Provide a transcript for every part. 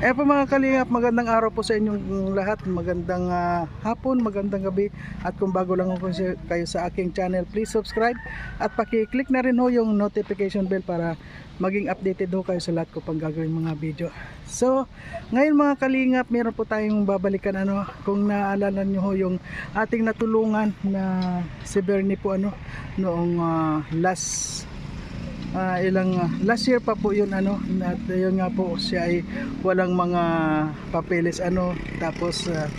Eh po mga kalingap, magandang araw po sa inyong lahat. Magandang ah, hapon, magandang gabi. At kung bago lang po kayo sa aking channel, please subscribe. At paki-click na rin ho yung notification bell para maging updated ho kayo sa lahat ko pang gagawin mga video. So, ngayon mga kalingap, meron po tayong babalikan ano, kung naalala nyo ho yung ating natulungan na si Bernie po ano, noong ah, last Ah, ilang ah, last year pa po yun ano at yun nga po siya ay walang mga papeles ano tapos ah,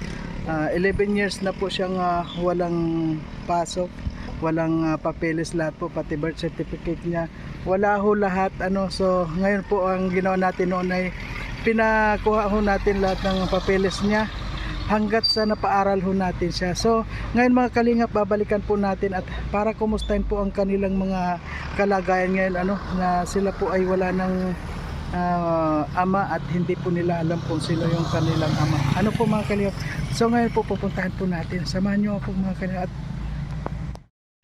ah, 11 years na po siyang ah, walang pasok walang ah, papeles lahat po pati birth certificate niya wala ho lahat ano so ngayon po ang ginawa natin noon ay pinakuha ho natin lahat ng papeles niya hanggat sa napaaral ho natin siya. So, ngayon mga kalingap, babalikan po natin at para kumustahin po ang kanilang mga kalagayan ngayon ano na sila po ay wala ng ah, ama at hindi po nila alam kung sino yung kanilang ama. Ano po mga kalingap? So ngayon po pupuntahan po natin. Samahan niyo ako mga kalingap at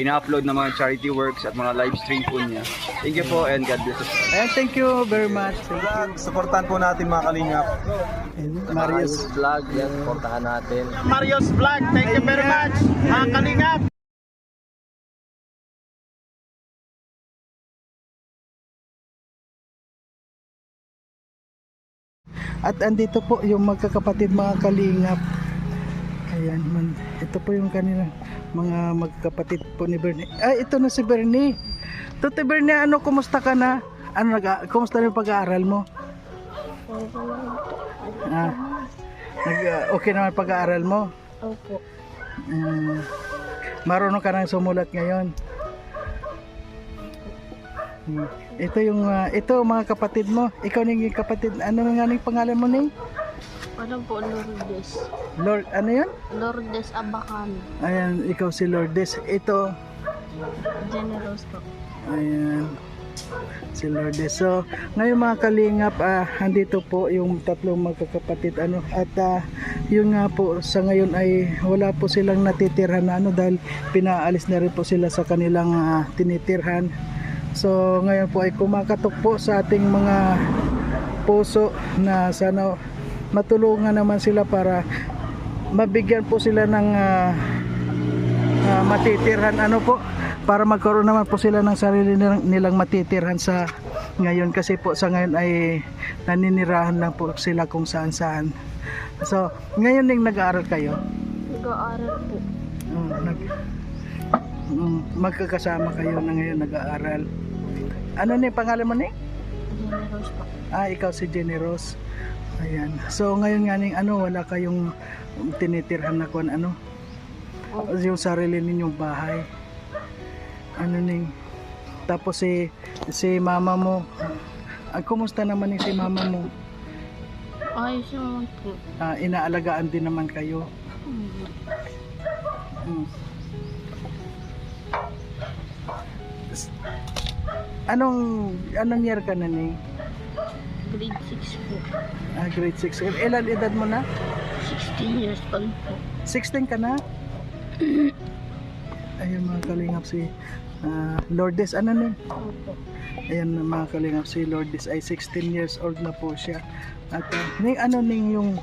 ina-upload na mga charity works at mga live stream po niya. Thank you po and God bless us. Ayan, thank you very much. Thank you. Supportan po natin mga kalingap. And Marius. Vlog, yan, supportahan natin. Mario's Vlog. Thank you very much. Mga kalingap. At andito po yung magkakapatid mga kalingap. Ayan man. Ito po yung kanilang mga magkakapatid po ni Bernie. Ay, ito na si Bernie. Tuti Bernie, ano, kumusta ka na? Ano, nag kumusta na yung pag-aaral mo? Ah, nag, ah, okay naman pag-aaral mo? Opo. Mm, marunong ka nang sumulat ngayon. Hmm. Ito yung ah, ito mga kapatid mo. Ikaw ning kapatid. Ano nga ning pangalan mo ni? Ano po, Lourdes? Lord, ano 'yun? Lourdes Abacan. Ayan, ikaw si Lourdes. Ito, Generous po. ayan, si Lourdes. So, ngayon mga kalingap, ah, andito po yung tatlong magkakapatid. Ano, at ah, yun nga po, sa ngayon ay wala po silang natitirhan na ano dahil pinaalis na rin po sila sa kanilang ah, tinitirhan. So, ngayon po ay kumakatok po sa ating mga puso na sana matulungan naman sila para mabigyan po sila ng ah, ah, matitirhan ano po para magkaroon naman po sila ng sarili nilang, nilang matitirhan sa ngayon kasi po sa ngayon ay naninirahan lang po sila kung saan saan so ngayon din nag-aaral kayo Nag-aaral po. Mm, nag, mm, magkakasama kayo na ngayon nag-aaral ano ni pangalan mo ni? Generous po. Ah, ikaw si Generos. Ayan. So ngayon nga ning ano, wala kayong tinitirhan na kung ano. Yung sarili ninyong bahay. Ano ning tapos si si mama mo. Ah, kumusta naman yung si mama mo? Ayos naman po. Ah, inaalagaan din naman kayo. Mm. Anong anong year ka na ni? Grade 6 po. Ah, grade 6. Ilan edad mo na? 16 years pa po. 16 ka na? Ayun mga kalingap si ah, Lourdes. Ano ni? Opo. Ayan mga kalingap si Lourdes ay 16 years old na po siya. At uh, ning ano ning yung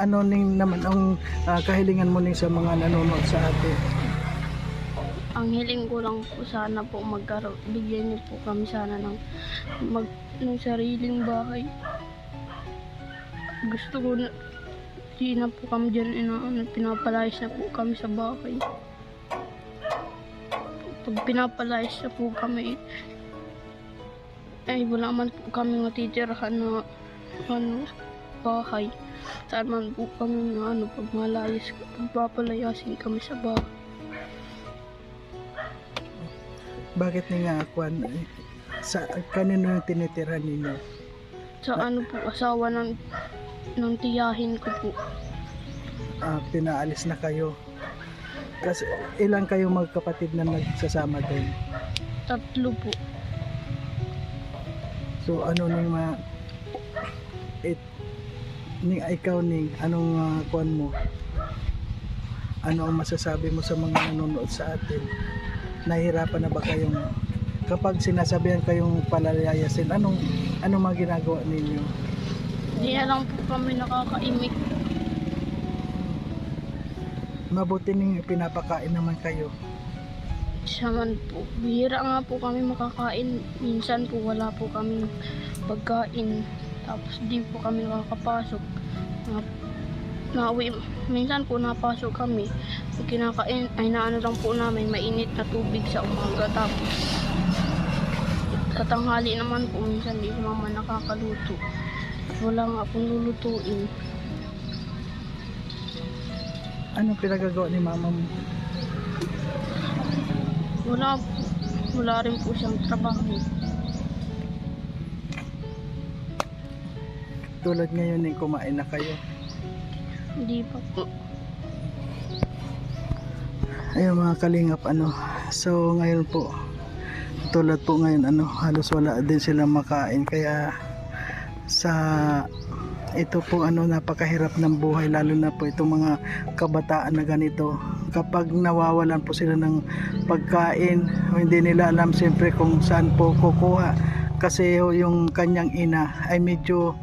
ano ning naman ang ah, kahilingan mo ning sa mga nanonood sa atin. Ang hiling ko lang po sana po magkaroon. Bigyan niyo po kami sana ng mag ng sariling bahay. Gusto ko na di na po kami dyan inaano, pinapalayas na po kami sa bahay. Pag pinapalayas na po kami, ay wala man po kami matitirahan na ano, bahay. Saan man po kami na ano, pag malayas, pagpapalayasin kami sa bahay. Bakit ni nga kwan sa kanino yung tinitira ninyo? Sa ano po, asawa ng, ng tiyahin ko po. Ah, pinaalis na kayo. Kasi ilang kayo magkapatid na nagsasama doon? Tatlo po. So ano ning ma it ning ikaw ning anong uh, kuan mo? Ano ang masasabi mo sa mga nanonood sa atin? Nahihirapan na ba kayong kapag sinasabihan kayong palalayasin, anong anong mga ginagawa ninyo? Hindi na lang po kami nakakaimik. Mabuti ning pinapakain naman kayo. Saman po, bihira nga po kami makakain. Minsan po wala po kami pagkain. Tapos di po kami nakakapasok. Na, nauwi, minsan po napasok kami. Pag kinakain, ay naano lang po namin mainit na tubig sa umaga. Tapos sa tanghali naman po, minsan di ko naman nakakaluto. Wala nga pong lulutuin. Anong pinagagawa ni mama mo? Wala po. Wala rin po siyang trabaho. Tulad ngayon ning kumain na kayo. Hindi pa po. Ayun mga kalingap ano. So ngayon po tulad po ngayon ano halos wala din sila makain kaya sa ito po ano napakahirap ng buhay lalo na po itong mga kabataan na ganito kapag nawawalan po sila ng pagkain hindi nila alam siyempre kung saan po kukuha kasi yung kanyang ina ay medyo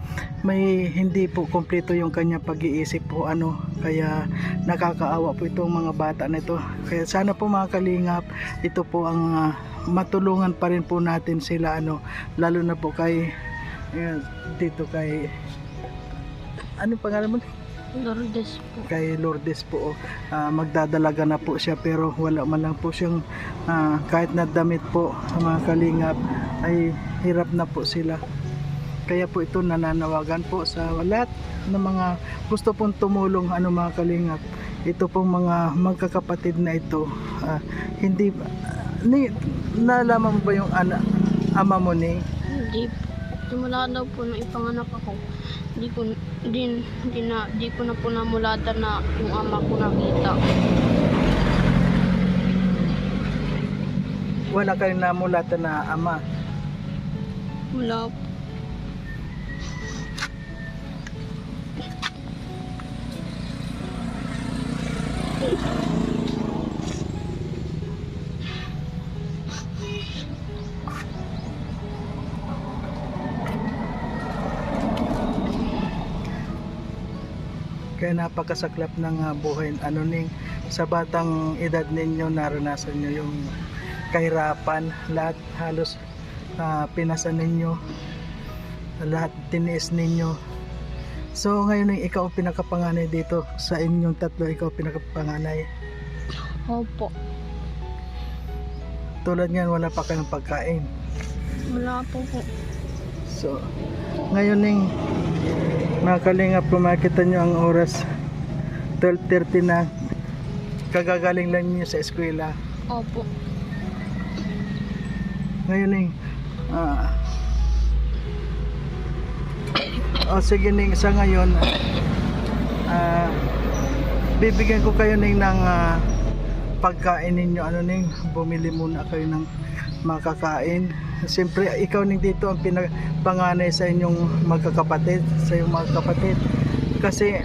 may hindi po kompleto yung kanyang pag-iisip po ano kaya nakakaawa po itong mga bata na ito. Kaya sana po mga kalingap ito po ang ah, matulungan pa rin po natin sila ano lalo na po kay eh, dito kay ano pangalan mo? Lourdes po. kay Lourdes po ah, magdadalaga na po siya pero wala man lang po siyang ah, kahit na damit po mga kalingap ay hirap na po sila kaya po ito nananawagan po sa lahat ng mga gusto pong tumulong ano mga kalingap ito pong mga magkakapatid na ito ah, hindi ni nalaman mo ba yung ana, ama mo ni Hindi po. Simula daw po nung ipanganak ako, hindi ko, din, hindi na, di ko na po namulatan na yung ama ko nakita. wala kayong namulatan na ama Wala po. Kaya napakasaklap ng ah, buhay. Ano ning sa batang edad ninyo naranasan nyo yung kahirapan? Lahat halos ah, pinasan ninyo? Lahat tiniis ninyo so ngayon ning ikaw ang pinakapanganay dito sa inyong tatlo ikaw ang pinakapanganay Opo. tulad ngayon wala pa kayong pagkain Wala po po. so ngayon ning mga kalingap kung makikita nyo ang oras 12.30 na kagagaling lang niyo sa eskwela Opo. ngayon eh ah oh sige ning. Sa ngayon ah bibigyan ko kayo ning ng ah, pagkain ninyo. Ano ning? Bumili muna kayo ng makakain. Siyempre ikaw ning dito ang pinapanganay sa inyong magkakapatid sa iyong mga kapatid. Kasi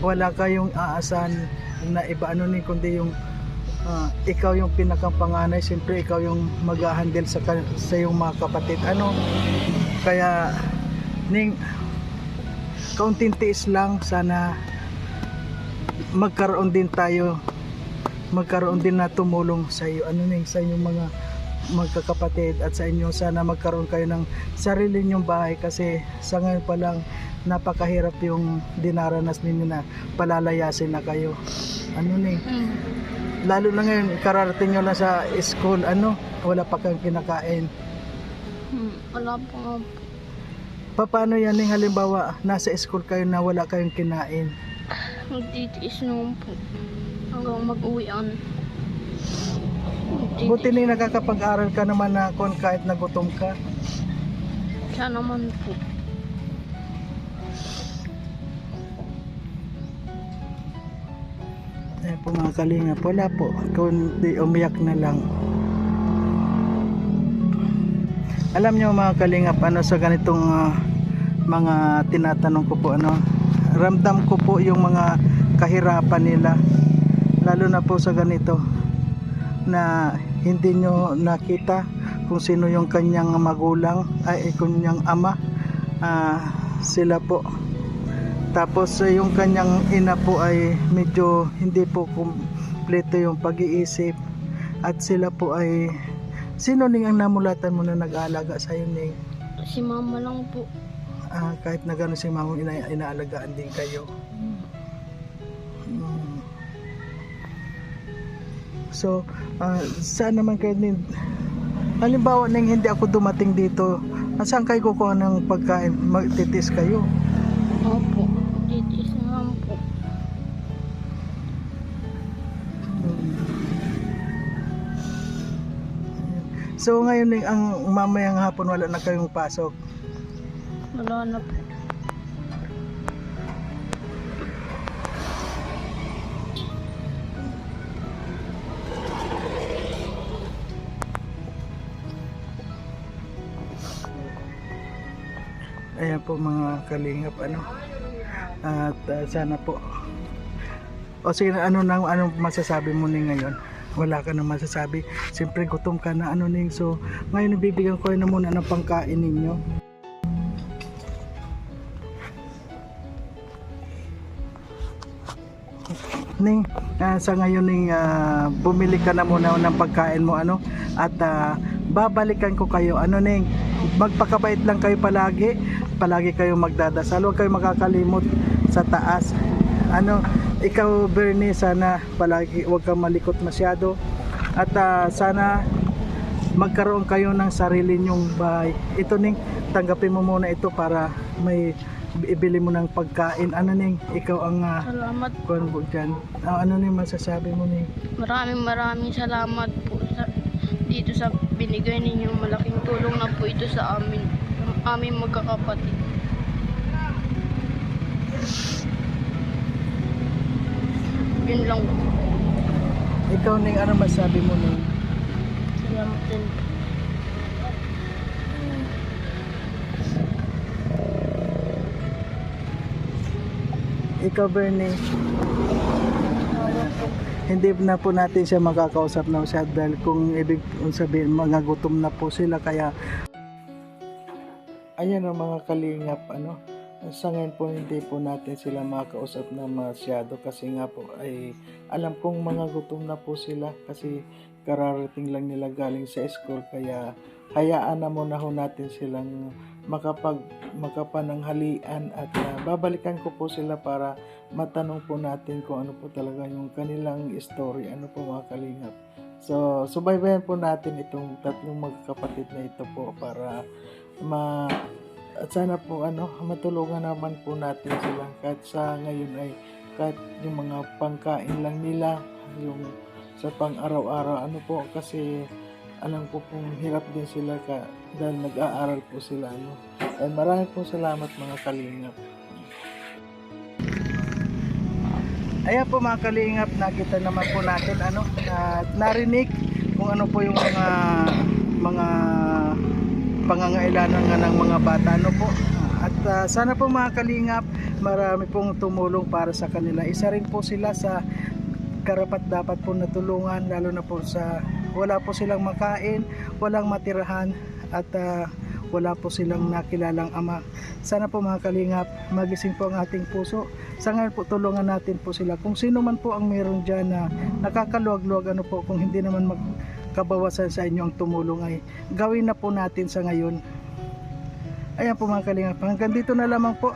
wala kayong aasan na iba ano ning kundi yung Ah, ikaw yung pinakapanganay, siyempre ikaw yung mag-handle sa, sa iyong mga kapatid. Ano? Kaya, ning, kaunting tiis lang, sana magkaroon din tayo, magkaroon din na tumulong sa iyo. Ano ning, sa inyong mga magkakapatid at sa inyo sana magkaroon kayo ng sarili ninyong bahay kasi sa ngayon pa lang napakahirap yung dinaranas ninyo na palalayasin na kayo ano ning Mm. lalo na ngayon kararating nyo lang sa school ano wala pa kang kinakain Hmm. Wala. Pa- paano yan yung halimbawa nasa school kayo na wala kayong kinain Magtitiis naman po. Hanggang mag-uwian. Magtitiis. buti na nakakapag-aral ka naman na kung kahit nagutom ka Siya naman po. eh po mga kalingap wala po kundi umiyak na lang Alam nyo mga kalingap, ano sa ganitong ah, mga tinatanong ko po, ano, ramdam ko po yung mga kahirapan nila. Lalo na po sa ganito na hindi nyo nakita kung sino yung kanyang magulang ay kanyang ama Ah, sila po tapos eh, yung kanyang ina po ay medyo hindi po kumpleto yung pag-iisip at sila po ay sino ning ang namulatan mo na nag-aalaga sa iyo ning Si mama lang po. Ah, kahit na gano'n si mama ina inaalagaan din kayo Mm. so ah, saan naman kayo din halimbawa nang hindi ako dumating dito saan kayo kukuha ng pagkain magtitis kayo Opo. So ngayon ang mamayang hapon wala na kayong pasok. Wala na po. Ayan po mga kalingap ano. At ah, sana po. O sige ano nang anong masasabi mo ni ngayon? Wala ka na masasabi. Siyempre gutom ka na ano ning. So ngayon bibigyan ko na muna ng pangkain ninyo. Ning, ah, sa ngayon ning ah, bumili ka na muna ng pagkain mo ano? At ah, babalikan ko kayo. Ano ning? Magpakabait lang kayo palagi. Palagi kayo magdadasal. Huwag kayo makakalimot sa taas. Ano ikaw Bernie sana palagi huwag kang malikot masyado at ah, sana magkaroon kayo ng sarili nyong bahay ito ning tanggapin mo muna ito para may ibili mo ng pagkain ano ning ikaw ang ah, Salamat. mo dyan Ah, ano ning masasabi mo ning Maraming maraming salamat po sa, dito sa binigay ninyong malaking tulong na po ito sa amin. Aming magkakapatid. Yun lang. Ikaw ning ano masasabi mo ning? Salamat din. ikaw Bernie. Hindi na po natin siya makakausap na siya dahil kung ibig sabihin mga gutom na po sila kaya ayan ang mga kalingap ano sa ngayon po hindi po natin sila makakausap na masyado kasi nga po ay alam kong mga gutom na po sila kasi kararating lang nila galing sa school kaya hayaan na muna ho natin silang makapag makapananghalian at ah, babalikan ko po sila para matanong po natin kung ano po talaga yung kanilang story, ano po mga kalingap. So, subaybayan po natin itong tatlong magkakapatid na ito po para ma at sana po ano matulungan naman po natin sila. Kahit sa ngayon ay kahit yung mga pangkain lang nila yung sa pang araw-araw ano po kasi alam ko pong hirap din sila ka dahil nag-aaral po sila ano. And maraming po salamat mga kalingap. Ayan po mga kalingap, nakita naman po natin ano, at narinig kung ano po yung mga mga pangangailangan nga ng mga bata ano po. At ah, sana po mga kalingap, marami pong tumulong para sa kanila. Isa rin po sila sa karapat dapat po natulungan lalo na po sa wala po silang makain, walang matirahan at ah, wala po silang nakilalang ama. Sana po mga kalingap, magising po ang ating puso. Sa ngayon po tulungan natin po sila. Kung sino man po ang meron dyan na nakakaluwag-luwag ano po, kung hindi naman magkabawasan sa inyo ang tumulong ay gawin na po natin sa ngayon. Ayan po mga kalingap, hanggang dito na lamang po.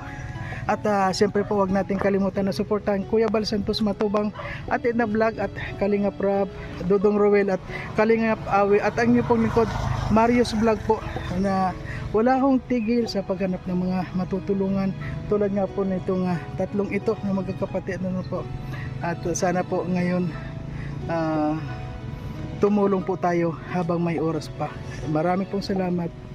At ah, siyempre po wag natin kalimutan na suportahan Kuya Bal Santos Matubang at Edna Vlog at Kalingap Rab, Dodong Roel at Kalingap Awi at ang inyong pong lingkod Marius Vlog po na wala hong tigil sa paghanap ng mga matutulungan tulad nga po nitong ah, tatlong ito na magkakapatid ano po at ah, sana po ngayon ah, tumulong po tayo habang may oras pa. Maraming pong salamat